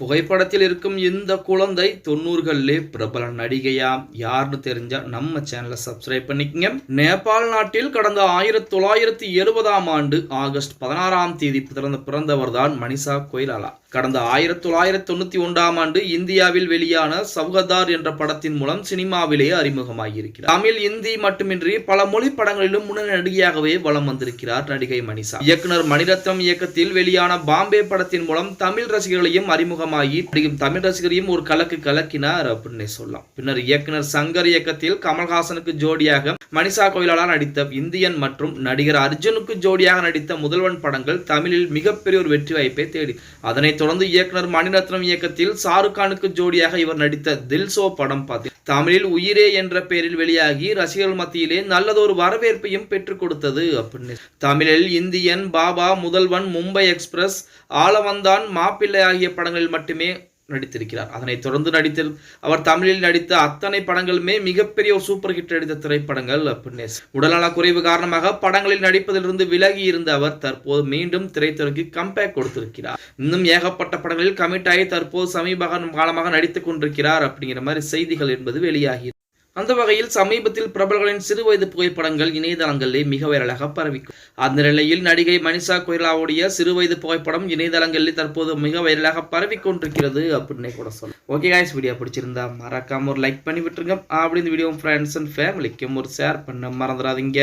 புகைப்படத்தில் இருக்கும் இந்த குழந்தை தொண்ணூறுகளிலே பிரபல நடிகையா யாருன்னு தெரிஞ்சா நம்ம சேனலை சப்ஸ்கிரைப் பண்ணிக்கங்க. நேபாள் நாட்டில் கடந்த ஆயிரத்தி தொள்ளாயிரத்தி எழுபதாம் ஆண்டு ஆகஸ்ட் பதினாறாம் தேதி பிறந்த பிறந்தவர் தான் மனிஷா கொய்ராலா. கடந்த ஆயிரத்தி தொள்ளாயிரத்தி தொண்ணூத்தி ஒன்றாம் ஆண்டு இந்தியாவில் வெளியான சௌகதார் என்ற படத்தின் மூலம் சினிமாவிலேயே அறிமுகமாகியிருக்கிறார். தமிழ் இந்தி மட்டுமின்றி பல மொழி படங்களிலும் முன்னணி நடிகையாகவே வலம் வந்திருக்கிறார் நடிகை மனிஷா இயக்குனர் மணிரத்னம் இயக்கத்தில் வெளியான பாம்பே படத்தின் மூலம் தமிழ் ரசிகர்களையும் அறிமுகமாகி நடிகும் தமிழ் ரசிகரையும் ஒரு கலக்கு கலக்கினார் அப்படின்னு சொல்லலாம். பின்னர் இயக்குனர் சங்கர் இயக்கத்தில் கமல்ஹாசனுக்கு ஜோடியாக மனிஷா கோயிலாளா நடித்த இந்தியன் மற்றும் நடிகர் அர்ஜுனுக்கு ஜோடியாக நடித்த முதல்வன் படங்கள் தமிழில் மிகப்பெரிய ஒரு வெற்றி வாய்ப்பை தேடி. அதனைத் தொடர்ந்து இயக்குனர் மணிரத்னம் இயக்கத்தில் ஷாருக் கானுக்கு ஜோடியாக இவர் நடித்த தில்சோ படம் பார்த்து தமிழில் உயிரே என்ற பெயரில் வெளியாகி ரசிகர்கள் மத்தியிலே நல்லதொரு வரவேற்பையும் பெற்றுக் கொடுத்தது அப்படின்னு. தமிழில் இந்தியன் பாபா முதல்வன் மும்பை எக்ஸ்பிரஸ் ஆலவந்தான் மாப்பிள்ளை ஆகிய படங்களில் மட்டுமே நடித்திருக்கிறார். அதனைத் தொடர்ந்து நடித்த அவர் தமிழில் நடித்த அத்தனை படங்களுமே மிகப்பெரிய ஒரு சூப்பர் ஹிட் அடித்த திரைப்படங்கள். அப்படின்னு உடல்நல குறைவு காரணமாக படங்களில் நடிப்பதிலிருந்து விலகி இருந்த அவர் தற்போது மீண்டும் திரைத்துறைக்கு கம்பேக் கொடுத்திருக்கிறார். இன்னும் ஏகப்பட்ட படங்களில் கமிட் ஆகி தற்போது சமீப காலமாக நடித்துக் கொண்டிருக்கிறார் அப்படிங்கிற மாதிரி செய்திகள் என்பது வெளியாகி அந்த வகையில் சமீபத்தில் பிரபலங்களின் சிறுவயது புகைப்படங்கள் இணையதளங்களிலே மிக வைரலாக பரவிக்கும். அந்த நிலையில் நடிகை மனிஷா கொய்ராவுடைய சிறுவயது புகைப்படம் இணையதளங்களில் தற்போது மிக வைரலாக பரவிக்கொண்டிருக்கிறது அப்படின்னே கூட சொல்லலாம். ஓகே காய்ஸ் வீடியோ பிடிச்சிருந்தா மறக்காம ஒரு லைக் பண்ணி விட்டுருங்க. அப்படி இந்த வீடியோ ஃப்ரெண்ட்ஸ் அண்ட் ஃபேமிலிக்கும் ஒரு ஷேர் பண்ண மறந்துடாதீங்க.